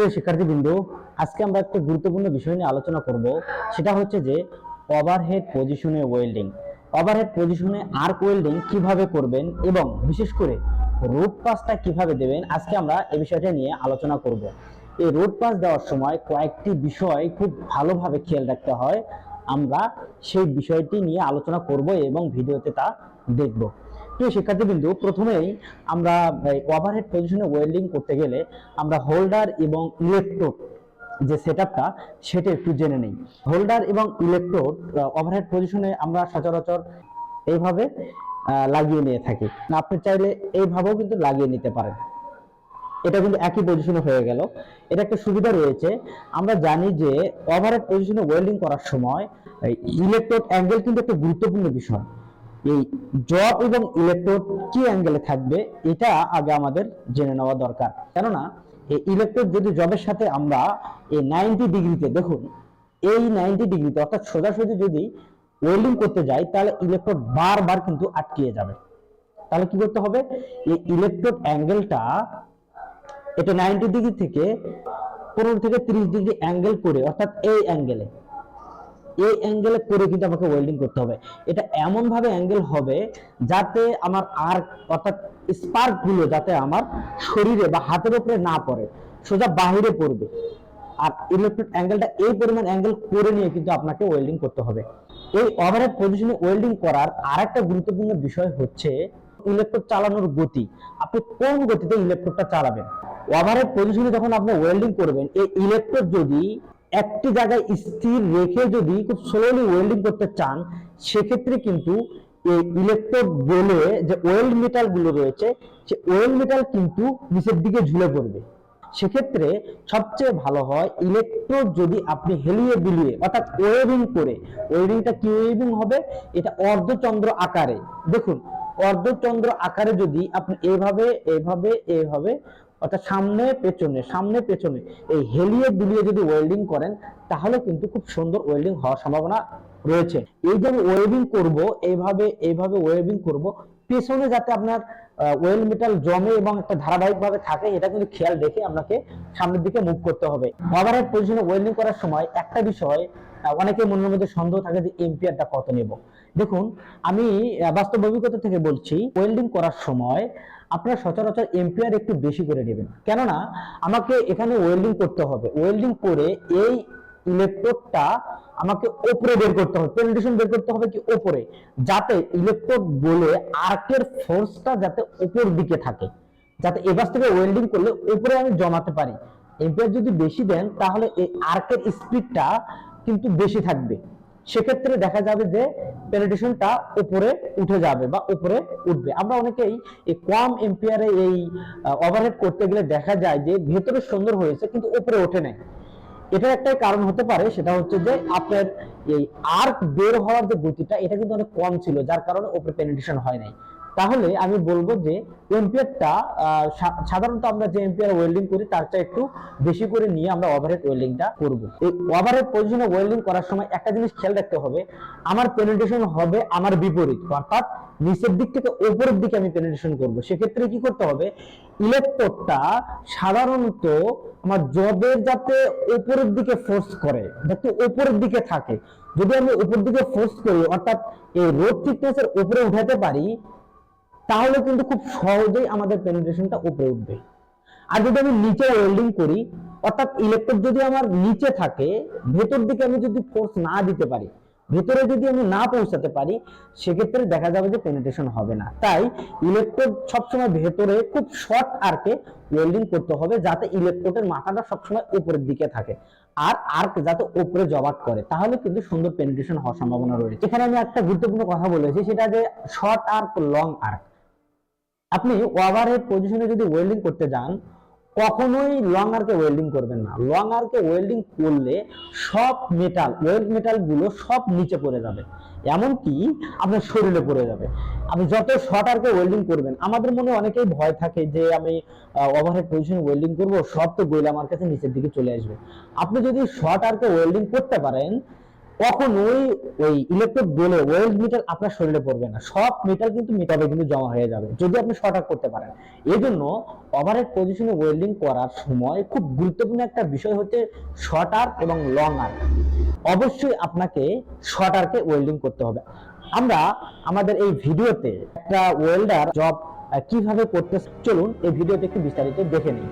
প্রিয় শিক্ষার্থীবৃন্দ, আজকে আমরা একটা গুরুত্বপূর্ণ বিষয় নিয়ে আলোচনা করব। সেটা হচ্ছে যে ওভারহেড পজিশনে ওয়েল্ডিং ওভারহেড পজিশনে আর্ক ওয়েল্ডিং কীভাবে করবেন এবং বিশেষ করে রোড পাসটা কীভাবে দেবেন, আজকে আমরা এই বিষয়টা নিয়ে আলোচনা করব। এই রোড পাস দেওয়ার সময় কয়েকটি বিষয় খুব ভালোভাবে খেয়াল রাখতে হয়। আমরা সেই বিষয়টি নিয়ে আলোচনা করব এবং ভিডিওতে তা দেখব। প্রিয় শিক্ষার্থীবৃন্দু, প্রথমেই আমরা ওভারহেড পজিশনে ওয়েল্ডিং করতে গেলে আমরা হোল্ডার এবং ইলেকট্রোড যে সেটআপটা সেটা একটু জেনে নেই। হোল্ডার এবং ইলেকট্রোড ওভারহেড পজিশনে আমরা সচরাচর এইভাবে লাগিয়ে নিয়ে থাকি। না, আপনি চাইলে এইভাবেও কিন্তু লাগিয়ে নিতে পারেন। এটা কিন্তু একই পজিশনে হয়ে গেল। এটা একটা সুবিধা রয়েছে। আমরা জানি যে ওভারহেড পজিশনে ওয়েল্ডিং করার সময় ইলেকট্রোড অ্যাঙ্গেল কিন্তু একটা গুরুত্বপূর্ণ বিষয়। এই জব এবং ইলেকট্রোড কি অ্যাঙ্গেলে থাকবে, এটা আগে আমাদের জেনে নেওয়া দরকার। কেননা, এই ইলেকট্রোড যদি জবের সাথে আমরা এই নাইনটি ডিগ্রিতে, দেখুন, এই নাইনটি ডিগ্রিতে, অর্থাৎ সোজাসুজি যদি ওয়েল্ডিং করতে যাই, তাহলে ইলেকট্রোড বারবার কিন্তু আটকিয়ে যাবে। তাহলে কি করতে হবে? এই ইলেকট্রোড অ্যাঙ্গেলটা এটা নাইনটি ডিগ্রি থেকে পনেরো থেকে তিরিশ ডিগ্রি অ্যাঙ্গেল করে, অর্থাৎ এই অ্যাঙ্গেলে এই অ্যাঙ্গেলে করে কিন্তু আমাকে ওয়েল্ডিং করতে হবে। এটা এমন ভাবে অ্যাঙ্গেল হবে যাতে আমার আর অর্থাৎ স্পার্কগুলো যাতে আমার শরীরে বা হাতের উপরে না পড়ে, সোজা বাহিরে পড়বে। আর ইলেকট্রিক অ্যাঙ্গেলটা এই পরিমাণ অ্যাঙ্গেল করে নিয়ে কিন্তু আপনাকে ওয়েল্ডিং করতে হবে। এই ওভারহেড পজিশনে ওয়েল্ডিং করার আরেকটা গুরুত্বপূর্ণ বিষয় হচ্ছে ইলেকট্রোড চালানোর গতি। আপনি কোন গতিতে ইলেকট্রোডটা চালাবেন? ওভারহেড পজিশনে যখন আপনি ওয়েল্ডিং করবেন, এই ইলেকট্রোড যদি একটি জায়গায় স্থির রেখে যদি খুব স্লোলি ওয়েল্ডিং করতে চান, সেক্ষেত্রে কিন্তু এই ইলেকট্রোড বলে যে ওয়েল্ড মেটালগুলো রয়েছে, সে ওয়েল্ড মেটাল কিন্তু নিচের দিকে ঝুলে পড়বে। সেক্ষেত্রে সবচেয়ে ভালো হয় ইলেকট্রোড যদি আপনি হেলিয়ে বিলিয়ে, অর্থাৎ ওয়েভিং করে ওয়েভিংটা কি ওয়েভিং হবে? এটা অর্ধচন্দ্র আকারে। দেখুন, অর্ধচন্দ্র আকারে যদি আপনি এভাবে এভাবে এইভাবে অর্থাৎ সামনে পেছনে সামনে পেছনে। এই হেলিয়ে দুলিয়ে যদি ওয়েল্ডিং করেন তাহলে কিন্তু খুব সুন্দর ওয়েল্ডিং হওয়ার সম্ভাবনা রয়েছে। এই যে আমি ওয়েভিং করব এইভাবে এইভাবে ওয়েভিং করব পেছনে যাতে আপনার ওয়েল মেটাল জমে এবং একটা ধারাবাহিকভাবে থাকে এটা কিন্তু খেয়াল রেখে আপনাকে সামনের দিকে মুভ করতে হবে। ওভারহেড পজিশনে ওয়েল্ডিং করার সময় একটা বিষয় আহ, অনেকের মনের মধ্যে সন্দেহ থাকে যে এম্পিয়ারটা কত নেব? দেখুন, আমি বাস্তব অভিজ্ঞতা থেকে বলছি ওয়েল্ডিং করার সময় আপনারা সচরাচর এম্পিয়ার একটু বেশি করে নেবেন। কেননা, আমাকে এখানে ওয়েল্ডিং করতে হবে। ওয়েল্ডিং করে এই ইলেকট্রোডটা আমাকে ওপরে বের করতে হবে। পেনিট্রেশন বের করতে হবে কি ওপরে? যাতে ইলেকট্রোড বলে আর্কের ফোর্সটা যাতে উপর দিকে থাকে। যাতে এবার থেকে ওয়েল্ডিং করলে উপরে আমি জমাতে পারি। এম্পিয়ার যদি বেশি দেন, তাহলে এই আর্কের স্পিডটা কিন্তু বেশি থাকবে। সেক্ষেত্রে দেখা যাবে যে পেনিট্রেশনটা উপরে উঠে যাবে বা উপরে উঠবে। আমরা অনেকেই এই কম এম্পিয়ারে এই ওভারহেড করতে গেলে দেখা যায় যে ভেতরে সুন্দর হয়েছে কিন্তু উপরে ওঠে নাই। এটা একটাই কারণ হতে পারে, সেটা হচ্ছে যে আপনার এই আর্ক বের হওয়ার যে গতিটা, এটা কিন্তু অনেক কম ছিল, যার কারণে উপরে পেনিট্রেশন হয় নাই। তাহলে আমি বলব যে এম্পিয়ারটা সাধারণত আমরা যে এম্পিয়ার ওয়েল্ডিং করি, তার চেয়ে একটু বেশি করে নিয়ে আমরা ওভারহেড ওয়েল্ডিংটা করব। এই ওভারহেড পজিশনে ওয়েল্ডিং করার সময় একটা জিনিস খেয়াল রাখতে হবে, আমার পেনিট্রেশন হবে আমার বিপরীত, অর্থাৎ নিচের দিক থেকে উপরের দিকে আমি পেনিট্রেশন করব। সেক্ষেত্রে কি করতে হবে? ইলেকট্রোডটা সাধারণত আমার জবের যাতে উপরের দিকে ফোর্স করে, যাতে উপরের দিকে থাকে। যদি আমি উপর দিকে ফোর্স করি, অর্থাৎ এই রোড থিকনেসের উপরে উঠাতে পারি তাহলে কিন্তু খুব সহজেই আমাদের পেনিট্রেশনটা উপরে উঠবে। আর যদি আমি নিচে ওয়েল্ডিং করি, অর্থাৎ ইলেকট্রোড যদি আমার নিচে থাকে, ভেতর দিকে আমি যদি ফোর্স না দিতে পারি, ভেতরে যদি আমি না পৌঁছাতে পারি, সেক্ষেত্রে দেখা যাবে যে পেনিট্রেশন হবে না। তাই ইলেকট্রোড সবসময় ভেতরে খুব শর্ট আর্কে ওয়েল্ডিং করতে হবে, যাতে ইলেকট্রোডের মাথাটা সবসময় উপরের দিকে থাকে, আর আর্ক যাতে উপরে জবাট করে। তাহলে কিন্তু সুন্দর পেনিট্রেশন হওয়ার সম্ভাবনা রয়েছে। এখানে আমি একটা গুরুত্বপূর্ণ কথা বলেছি, সেটা যে শর্ট আর্ক লং আর্ক আপনি ওভারহেড পজিশনে যদি ওয়েল্ডিং করতে যান, কখনোই লং আর্কে ওয়েল্ডিং করবেন না। লং আর্কে ওয়েল্ডিং করলে সব মেটাল ওয়েল্ড মেটালগুলো সব নিচে পড়ে যাবে। এমনকি আপনার শরীরে পড়ে যাবে। আপনি যত শর্ট আর্কে ওয়েল্ডিং করবেন, আমাদের মনে অনেকেই ভয় থাকে যে আমি ওভারহেড পজিশনে ওয়েল্ডিং করব, সব তো গইলে আমার কাছে নিচের দিকে চলে আসবে। আপনি যদি শর্ট আর্কে ওয়েল্ডিং করতে পারেন কখনোই ওই ইলেকট্রোড বলে ওয়েল্ড মিটার আপনার শরীরে পড়বে না। সব মিটার কিন্তু মিটারে কিন্তু জমা হয়ে যাবে, যদি আপনি শর্ট আউট করতে পারেন। এই জন্য ওভারহেড পজিশনে ওয়েল্ডিং করার সময় খুব গুরুত্বপূর্ণ একটা বিষয় হচ্ছে শর্ট আর্ক এবং লং আর্ক অবশ্যই আপনাকে শর্ট আর্কে ওয়েল্ডিং করতে হবে। আমরা আমাদের এই ভিডিওতে একটা ওয়েল্ডার জব কীভাবে করতে চলুন এই ভিডিওতে একটু বিস্তারিত দেখে নিই।